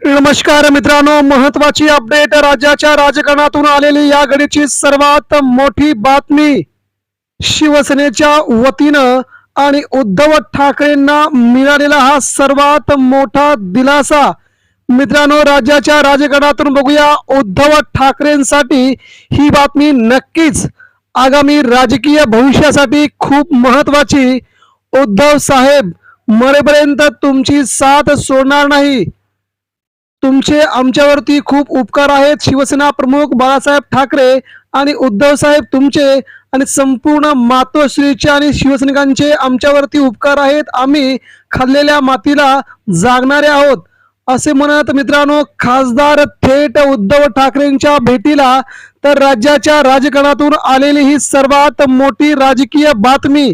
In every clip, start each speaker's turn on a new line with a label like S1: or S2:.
S1: नमस्कार मित्रांनो महत्वाची अपडेट राज्याच्या राजकारणातून आलेली या घडीची सर्वात मोठी बातमी. शिवसेनेच्या वतीनं आणि उद्धव ठाकरेंना मिळालेला हा सर्वात मोठा दिलासा. मित्रांनो राज्याच्या राजकारणातून बघूया उद्धव ठाकरेंसाठी ही बातमी नक्कीच आगामी राजकीय भविष्यासाठी खूप महत्वाची उद्धव साहेब मरेपर्यंत तुमची साथ सोडणार नाही. तुमचे आमच्यावरती खूप उपकार आहेत. शिवसेना प्रमुख बाळासाहेब ठाकरे आणि उद्धव साहेब तुमचे आणि संपूर्ण मातोश्रीचे आणि शिवसैनिकांचे आमच्यावरती उपकार आहेत. आम्ही खाल्लेल्या मातीला जागणारे आहोत. असे म्हणत मित्रांनो खासदार थेट उद्धव ठाकरेंच्या भेटीला तर राज्याच्या राजकारणातून आलेली ही सर्वात मोठी राजकीय बातमी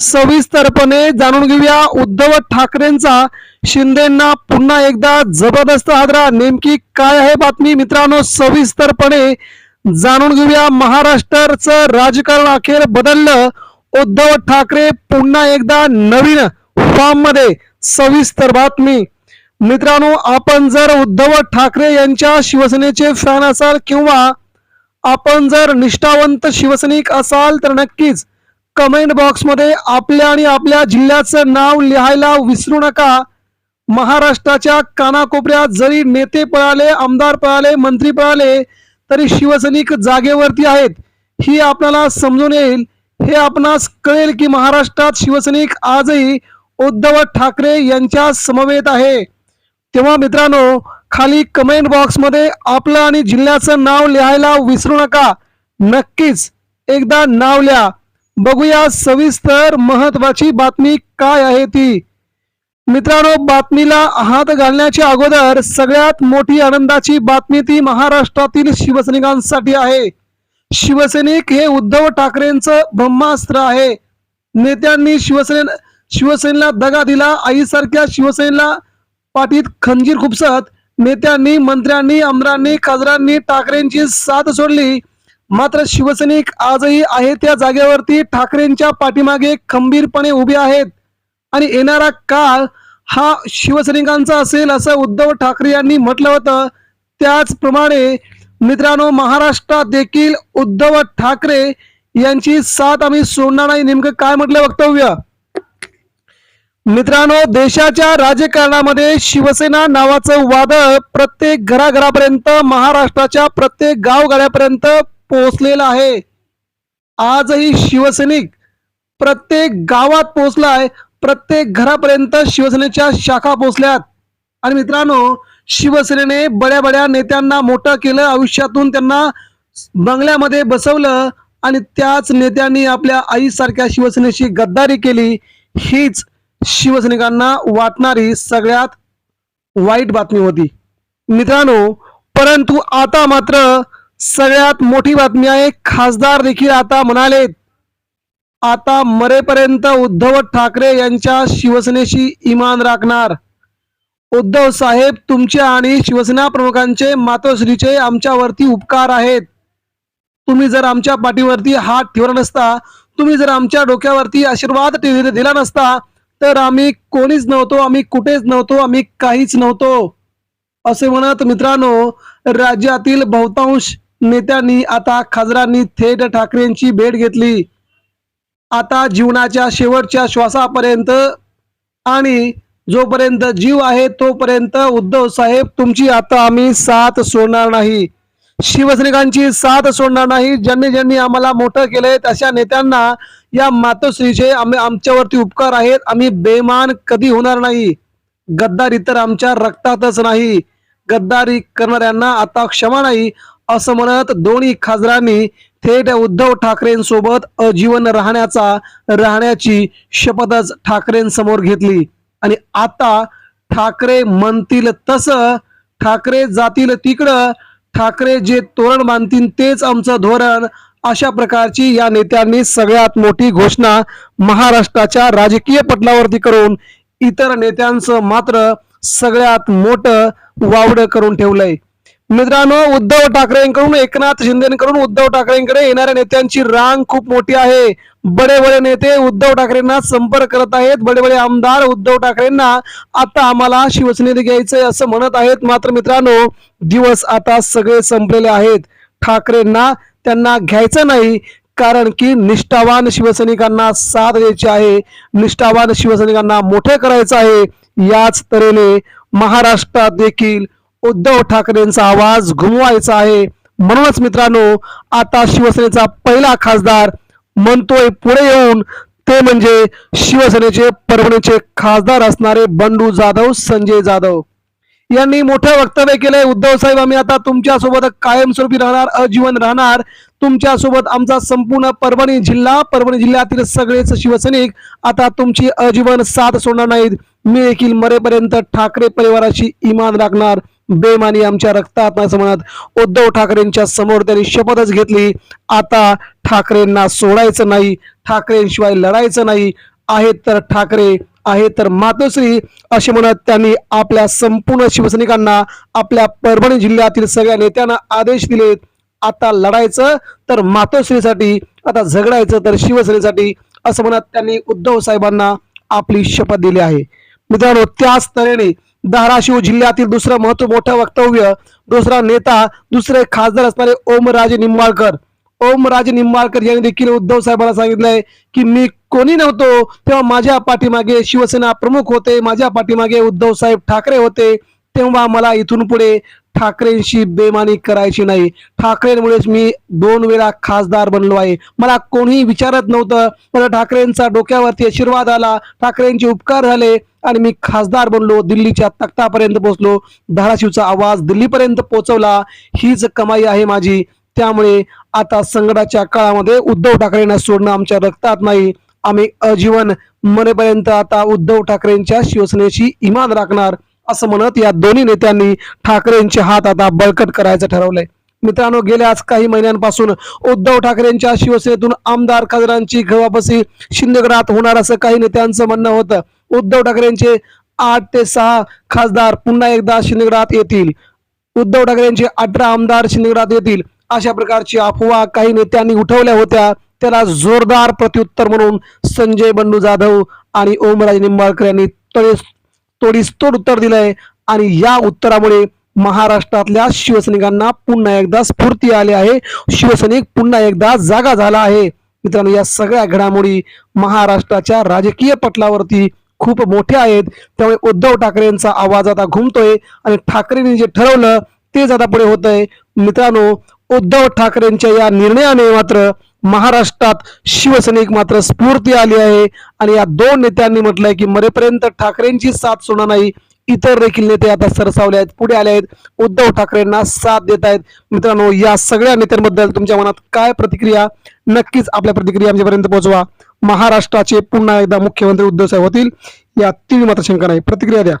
S1: सविस्तरपणे जाणून घेऊया उद्धव ठाकरेंचा. शिंदेना पुन्हा एकदा जबरदस्त हादरा नेमकी काय आहे बातमी? मित्रांनो सविस्तरपणे जाणून घेऊया. महाराष्ट्राचं राजकारण अखेर बदललं. उद्धव ठाकरे पुन्हा एकदा नवीन फॉर्ममध्ये सविस्तर बातमी. मित्रांनो आपण जर उद्धव ठाकरे यांच्या शिवसेनेचे फॅन असाल किंवा आपण जर निष्ठावंत शिवसैनिक असाल तर नक्कीच कमेंट बॉक्समध्ये आपल्या आणि आपल्या जिल्ह्याचं नाव लिहायला विसरू नका. महाराष्ट्राच्या कानाकोपऱ्यात जरी नेते पळाले आमदार पळाले मंत्री पळाले तरी शिवसैनिक जागेवरती आहेत. ही आपल्याला समजून येईल. हे आपणास कळेल की महाराष्ट्रात शिवसैनिक आजही उद्धव ठाकरे यांच्या समवेत आहे. तेव्हा मित्रांनो खाली कमेंट बॉक्समध्ये आपलं आणि जिल्ह्याचं नाव लिहायला विसरू नका. नक्कीच एकदा नाव लिहा. बघूया सविस्तर महत्वाची बातमी काय आहे ती. मित्रांनो बातमीला हात घालण्याच्या अगोदर सगळ्यात मोठी आनंदाची बातमी ती महाराष्ट्रातील शिवसैनिकांसाठी आहे. शिवसैनिक हे उद्धव ठाकरेंचं ब्रह्मास्त्र आहे. नेत्यांनी शिवसेने शिवसेनेला दगा दिला आईसारख्या शिवसेनेला पाठीत खंजीर खुपसत नेत्यांनी मंत्र्यांनी आमदारांनी खासदारांनी ठाकरेंची साथ सोडली. मात्र शिवसैनिक आजही आहे त्या जागेवरती ठाकरेंच्या पाठीमागे खंबीरपणे उभे आहेत. आणि येणारा काळ हा शिवसैनिकांचा असेल असं उद्धव ठाकरे यांनी म्हटलं होतं. त्याचप्रमाणे मित्रांनो महाराष्ट्रात देखील उद्धव ठाकरे यांची साथ आम्ही सोडणार नाही. नेमकं काय म्हटलं वक्तव्य? मित्रांनो देशाच्या राजकारणामध्ये शिवसेना नावाचं वादळ प्रत्येक घराघरापर्यंत महाराष्ट्राच्या प्रत्येक गावगाड्यापर्यंत पोहोचलेलं आहे. आजही शिवसैनिक प्रत्येक गावात पोहोचलाय प्रत्येक घरापर्यंत शिवसेनेच्या शाखा पोहोचल्यात. आणि मित्रांनो शिवसेनेने बड्या बड्या नेत्यांना मोठं केलं. आयुष्यातून त्यांना बंगल्यामध्ये बसवलं आणि त्याच नेत्यांनी आपल्या आईसारख्या शिवसेनेशी गद्दारी केली. हीच शिवसैनिकांना वाटणारी सगळ्यात वाईट बातमी होती. मित्रांनो परंतु आता मात्र सगळ्यात मोठी बातमी आहे खासदार देखील आता म्हणालेत आता मरेपर्यंत उद्धव ठाकरे यांच्या शिवसेनेशी इमान राखणार. उद्धव साहेब तुमचे आणि शिवसेना प्रमुखांचे मातोश्रीचे आमच्यावरती उपकार आहेत. तुम्ही जर आमच्या पाठीवरती हात ठेवला नसता तुम्ही जर आमच्या डोक्यावरती आशीर्वाद दिला नसता तर आम्ही कोणीच नव्हतो आम्ही कुठेच नव्हतो आम्ही काहीच नव्हतो. असे म्हणत मित्रांनो राज्यातील बहुतांश नेत्यांनी आता खासदारांनी थेट ठाकरेंची भेट घेतली. आता जीवनाच्या शेवटच्या श्वासापर्यंत आणि जोपर्यंत जीव आहे तोपर्यंत उद्धव साहेब तुमची आता आम्ही साथ सोडणार नाही. शिवसैनिकांची साथ सोडणार नाही. ज्यांनी ज्यांनी आम्हाला मोठं केलंय अशा नेत्यांना या मातोश्रीचे आम्ही आमच्यावरती उपकार आहेत. आम्ही बेमान कधी होणार नाही. गद्दारी तर आमच्या रक्तातच नाही. गद्दारी करणाऱ्यांना आता क्षमा नाही. असं म्हणत दोन्ही खासदारांनी थेट उद्धव ठाकरेंसोबत अजीवन राहण्याचा राहण्याची शपथच ठाकरेंसमोर घेतली. आणि आता ठाकरे म्हणतील तसं ठाकरे जातील तिकडं ठाकरे जे तोरण बांधतील तेच आमचं धोरण अशा प्रकारची या नेत्यांनी सगळ्यात मोठी घोषणा महाराष्ट्राच्या राजकीय पटलावरती करून इतर नेत्यांचं मात्र सगळ्यात मोठं वावड करून ठेवलंय. मित्रांनो उद्धव ठाकरेंकडून एकनाथ शिंदेकडून उद्धव ठाकरेंकडे येणाऱ्या नेत्यांची रांग खूप मोठी आहे. बडे बडे नेते उद्धव ठाकरेंना संपर्क करत आहेत. बडे बडे आमदार उद्धव ठाकरेंना आता आम्हाला शिवसेनेत घ्यायचंय असं म्हणत आहेत. मात्र मित्रांनो दिवस आता सगळे संपलेले आहेत. ठाकरेंना त्यांना घ्यायचं नाही कारण की निष्ठावान शिवसैनिकांना साथ द्यायची आहे. निष्ठावान शिवसैनिकांना मोठे करायचं आहे. याच तऱ्हेने महाराष्ट्रात देखील उद्धव ठाकरेंचा आवाज घुमवायचा आहे. म्हणूनच मित्रांनो आता शिवसेनेचा पहिला खासदार म्हणतोय पुढे येऊन ते म्हणजे शिवसेनेचे परभणीचे खासदार असणारे बंडू जाधव संजय जाधव. यांनी मोठं वक्तव्य केलंय. उद्धव साहेब आम्ही आता तुमच्यासोबत कायमस्वरूपी राहणार अजीवन राहणार. तुमच्यासोबत आमचा संपूर्ण परभणी जिल्हा परभणी जिल्ह्यातील सगळेच शिवसैनिक आता तुमची अजीवन साथ सोडणार नाहीत. मी देखील मरेपर्यंत ठाकरे परिवाराशी इमान राखणार. बेमानी आमच्या रक्तात असं म्हणत. उद्धव ठाकरेंच्या समोर त्यांनी शपथच घेतली. आता ठाकरेंना सोडायचं नाही. ठाकरेंशिवाय लढायचं नाही. आहेत तर ठाकरे आहे तर मातोश्री असे म्हणत त्यांनी आपल्या संपूर्ण शिवसैनिकांना आपल्या परभणी जिल्ह्यातील सगळ्या नेत्यांना आदेश दिले. आता लढायचं तर मातोश्रीसाठी आता झगडायचं तर शिवसेनेसाठी असं म्हणत त्यांनी उद्धव साहेबांना आपली शपथ दिली आहे. मित्रांनो त्याच तऱ्हेने धाराशिव जिल्ह्यातील दुसरं महत्त्व मोठं वक्तव्य दुसरा नेता दुसरे खासदार असणारे ओमराजे निंबाळकर. ओमराजे निंबाळकर यांनी देखील उद्धव साहेबांना सांगितलंय की मी कोणी नव्हतो तेव्हा माझ्या पाठीमागे शिवसेना प्रमुख होते माझ्या पाठीमागे उद्धव साहेब ठाकरे होते तेव्हा मला इथून पुढे ठाकरेंशी बेमानी करायची नाही. ठाकरेंमुळेच मी दोन वेळा खासदार बनलो आहे. मला कोणीही विचारत नव्हतं. मला ठाकरेंचा डोक्यावरती आशीर्वाद आला. ठाकरेंचे उपकार झाले आणि मी खासदार बनलो. दिल्लीच्या तख्तापर्यंत पोहोचलो. धाराशिवचा आवाज दिल्लीपर्यंत पोहोचवला. हीच कमाई आहे माझी. त्यामुळे आता संकटाच्या काळामध्ये उद्धव ठाकरेंना सोडणं आमच्या रक्तात नाही. आम्ही अजीवन मरेपर्यंत आता उद्धव ठाकरेंच्या शिवसेनेशी इमान राखणार. असं म्हणत या दोन्ही नेत्यांनी ठाकरेंचे हात आता बळकट करायचं ठरवलंय. मित्रांनो गेल्या आज काही महिन्यांपासून उद्धव ठाकरेंच्या शिवसेनेतून आमदार खासदारांची घवापसी शिंदेगडात होणार असं काही नेत्यांचं म्हणणं होतं. उद्धव ठाकरेंचे आठ ते सहा खासदार पुन्हा एकदा शिंदेगडात येतील. उद्धव ठाकरेंचे अठरा आमदार शिंदेगडात येतील. अशा प्रकारची अफवा काही नेत्यांनी उठवल्या होत्या. त्याला जोरदार प्रत्युत्तर म्हणून संजय बंडू जाधव आणि ओमराजे निंबाळकर यांनी तळे तोडीस्तोड उत्तर दिलंय. आणि या उत्तरामुळे महाराष्ट्रातल्या शिवसैनिकांना पुन्हा एकदा स्फूर्ती आली आहे. शिवसैनिक पुन्हा एकदा जागा झाला आहे. मित्रांनो या सगळ्या घडामोडी महाराष्ट्राच्या राजकीय पटलावरती खूप मोठ्या आहेत. त्यामुळे उद्धव ठाकरेंचा आवाज आता घुमतोय आणि ठाकरेंनी जे ठरवलं तेच आता पुढे होतंय. मित्रांनो उद्धव ठाकरेंच्या या निर्णयाने मात्र महाराष्ट्रात शिवसैनिक मात्र स्फूर्ती आली आहे. आणि या दोन नेत्यांनी म्हटलंय की मरेपर्यंत ठाकरेंची साथ सोडणार नाही. इतर देखील नेते आता सरसावले आहेत पुढे आले आहेत. उद्धव ठाकरेंना साथ देत आहेत. मित्रांनो या सगळ्या नेत्यांबद्दल तुमच्या मनात काय प्रतिक्रिया? नक्कीच आपल्या प्रतिक्रिया आमच्यापर्यंत पोहोचवा. महाराष्ट्राचे पुन्हा एकदा मुख्यमंत्री उद्धव साहेब होतील. या तीन मात्र शंका नाही प्रतिक्रिया द्या.